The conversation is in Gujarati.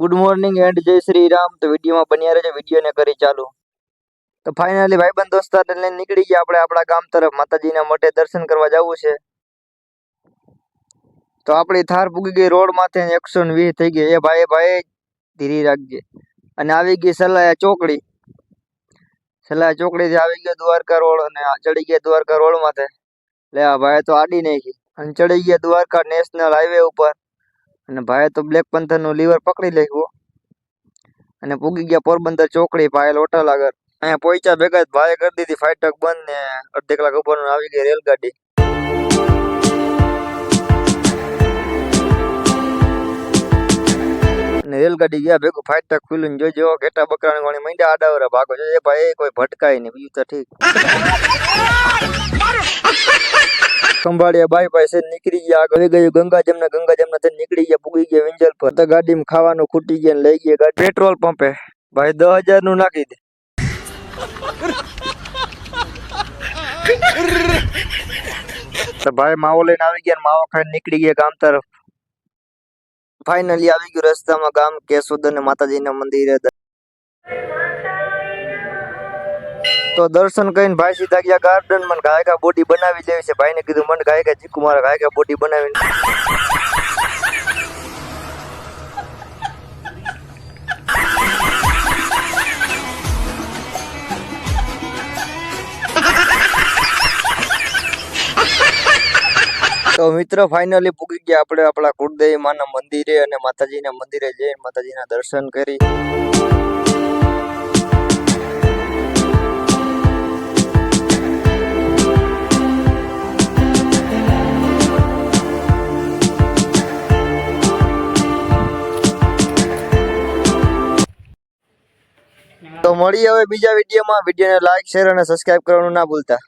ગુડ મોર્નિંગ એન્ડ જય શ્રી રામ તો વિડીયોમાં બન્યા રહેજો. વિડીયોને કરી ચાલુ. તો ફાઇનલી ભાઈબંધ દોસ્તાર લઈને નીકળી ગયા. આપણે આપણા ગામ તરફ માતાજીના મોટે દર્શન કરવા જવું છે. તો આપણી થાર પૂગી ગઈ રોડ માથે એકસો ને વીસ થઈ ગઈ. એ ભાઈ ભાઈ, ધીરી રાખજે. અને આવી ગઈ સલાયા ચોકડી. સલાયા ચોકડીથી આવી ગયો દ્વારકા રોડ અને ચડી ગયા દ્વારકા રોડ માથે. લે આ ભાઈ તો આડી નાખી. અને ચડી ગયા દ્વારકા નેશનલ હાઈવે ઉપર. અને ભાઈએ તો બ્લેક પંથરનું લીવર પકડી લેવું અને પૂગી ગયા પોરબંદર ચોકડી પાયલ હોટલ આગળ અહીંયા પહોંચ્યા ભેગા જ ભાઈએ કરી દીધી ફાઈટક બંધ ને અડધી કલાક ઉપર આવી ગઈ રેલગાડી. રેલગાડી ગયા ભેગું ફાટક ખુલ્લું જોજો ઘેટા બકરાને વાણી મંડ્યા આડાવરા ભાગો. છે એ ભાઈ કોઈ ભટકાય નહીં, બીજું તો ઠીક. ખંભાળિયા બાઈ પાસે નીકળી ગયા. આગળ આવી ગયું. ગંગા જમના ગંગા જમના થઈને નીકળી ગયા. પૂગી ગયા વિંજલ પર. તો ગાડીમાં ખાવાનું ખૂટી ગયા ને લઈ ગયા. ગાડી પેટ્રોલ પંપે. ભાઈ દસ હજારનું નાખી દે. તો ભાઈ, માવો લઈને આવી ગયા ને માવો ખાઈને નીકળી ગયા ગામ તરફ. ફાઇનલી આવી ગયું રસ્તામાં ગામ કેશોદ અને માતાજીના મંદિરે તો દર્શન કરીને ભાઈ સીધા ગયા ગાર્ડનમાં ગાયકા બોડી બનાવી લેવી છે. ભાઈને કીધું, મને ગાયકા ચીકુ મારા ગાયકા બોડી બનાવી તો મિત્રો ફાઇનલી પૂગી ગયા આપણે આપણા કુળદેવી માના મંદિરે અને માતાજીના મંદિરે જઈને માતાજીના દર્શન કરી. મળીએ હવે બીજા વિડીયોમાં. વિડીયોને લાઈક શેર અને સબસ્ક્રાઇબ કરવાનું ના ભૂલતા.